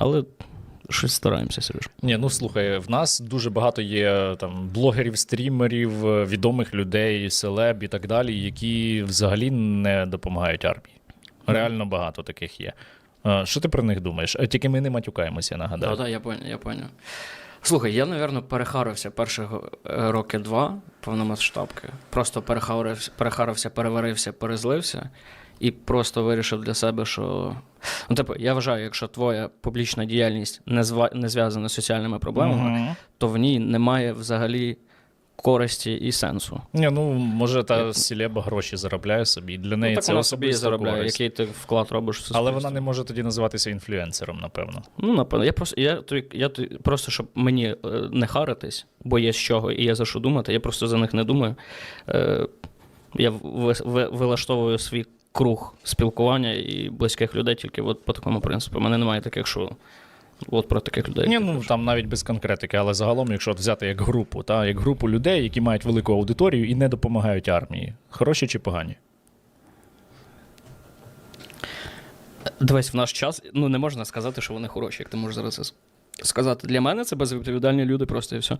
Але щось стараємося, Сереж. Ні, ну слухай, в нас дуже багато є там блогерів, стрімерів, відомих людей, селеб і так далі, які взагалі не допомагають армії. Реально багато таких є. Що ти про них думаєш? Е, Тільки ми не матюкаємося, я нагадаю. Так, я поняв, я поняв. Слухай, я, напевно, перехарився перших е, роки два повномасштабки. Просто перехарився, перехарився, переварився, перезлився і просто вирішив для себе, що. Ну, типу, я вважаю, якщо твоя публічна діяльність не, зва... не зв'язана з соціальними проблемами, Мгм. то в ній немає взагалі користі і сенсу. Ні, ну може та Я- селеба гроші заробляє собі. Для неї ну, так це вона собі заробляє, користь. який ти вклад робиш в суспільство. Але вона не може тоді називатися інфлюенсером, напевно. Ну, напевно, я просто я, то- я, просто щоб мені е, не харитись, бо є з чого і є за що думати, я просто за них не думаю. Е, я ви, ви, вилаштовую свій круг спілкування і близьких людей тільки от по такому принципу. У мене немає таких, що от про таких людей. Ні, ну там навіть без конкретики, але загалом, якщо от взяти як групу, та як групу людей, які мають велику аудиторію і не допомагають армії, хороші чи погані? Дивись, в наш час ну не можна сказати, що вони хороші, як ти можеш зараз сказати. Для мене це безвідповідальні люди, просто і все,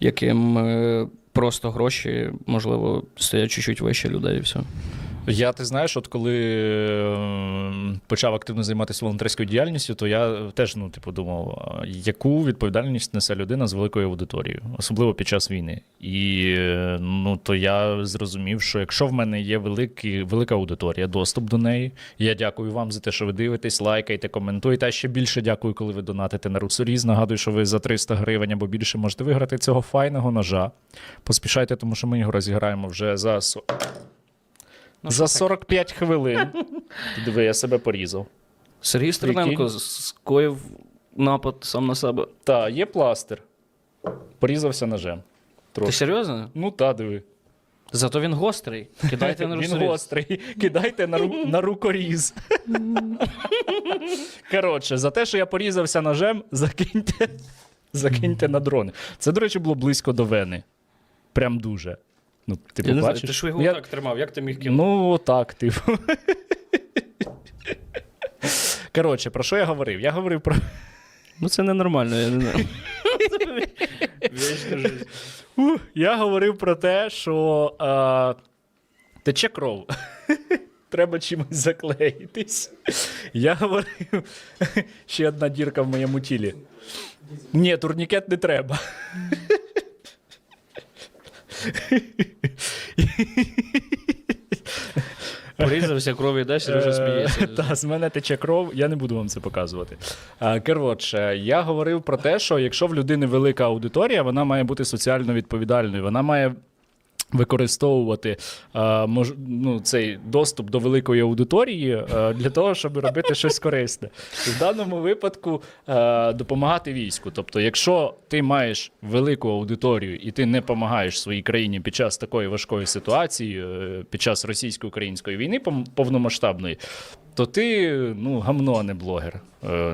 яким е, просто гроші, можливо, стоять чуть-чуть вище людей, і все. Я ти знаєш, от коли е, почав активно займатися волонтерською діяльністю, то я теж ну, типу, думав, яку відповідальність несе людина з великою аудиторією, особливо під час війни. І ну, то я зрозумів, що якщо в мене є великий, велика аудиторія, доступ до неї, я дякую вам за те, що ви дивитесь, лайкайте, коментуєте. А ще більше дякую, коли ви донатите на Русоріз. Нагадую, що ви за 300 гривень або більше можете виграти цього файного ножа. Поспішайте, тому що ми його розіграємо вже за Ну, за 45 хвилин. Диви, я себе порізав. Сергій Стерненко скоїв напад сам на себе. Та, є пластир. Порізався ножем. Ти серйозно? Ну та, диви. Зато він гострий. Кидайте на Він гострий. Кидайте на, ру... на рукоріз. Коротше, за те, що я порізався ножем, закиньте, закиньте на дрони. Це, до речі, було близько до вени. Прям дуже. Ну, ти Я не знаю, побачиш? ти ж його Я- так тримав, як ти міг кинути? Ну, так, типу. Коротше, про що я говорив? Я говорив про. Ну це ненормально, я не знаю. Вічна жизнь. Ух, Я говорив про те, що е, тече кров. Треба чимось заклеїтись. Я говорив, ще одна дірка в моєму тілі. Ні, турнікет не треба. Порізався крові десь, Сережа Е, сміється. Та, з мене тече кров, я не буду вам це показувати. Е, Коротше, я говорив про те, що якщо в людини велика аудиторія, вона має бути соціально відповідальною. Вона має. Використовувати е, мож, ну, цей доступ до великої аудиторії е, для того, щоб робити щось корисне. В даному випадку е, допомагати війську. Тобто, якщо ти маєш велику аудиторію і ти не допомагаєш своїй країні під час такої важкої ситуації, під час російсько-української війни повномасштабної, то ти ну, гамно, а не блогер,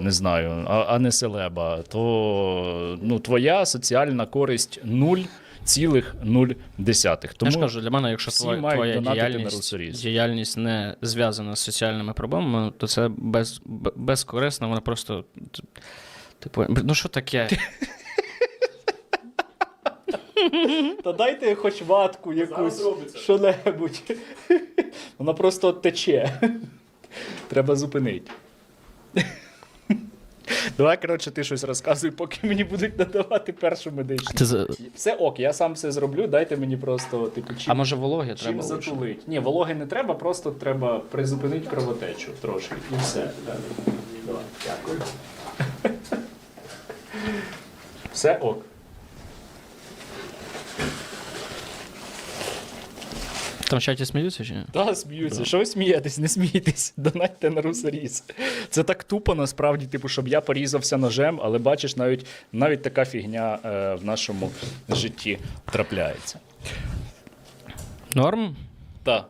не знаю, а, а не селеба, то ну, твоя соціальна користь нуль. Цілих нуль десятих. Я ж кажу, для мене, якщо твоя, твоя діяльність, діяльність не зв'язана з соціальними проблемами, то це без, безкорисно, вона просто. Типу, ну що таке? Та дайте хоч ватку якусь, що-небудь. Вона просто тече. Треба зупинити. Давай, коротше, ти щось розказуй, поки мені будуть надавати першу медичну. Ти за- Все ок, я сам все зроблю, дайте мені просто типу, чим, А може вологи чим треба? лучше? затулить. Ні, вологи не треба, просто треба призупинити кровотечу трошки. І все. Давай, дякую. Все ок. Там в чаті сміються чи ні? Та, сміються. Що ви смієтесь? Не смійтесь. донайте на русоріз. Це так тупо, насправді, типу, щоб я порізався ножем, але бачиш, навіть, навіть така фігня е, в нашому житті трапляється. Норм? Так.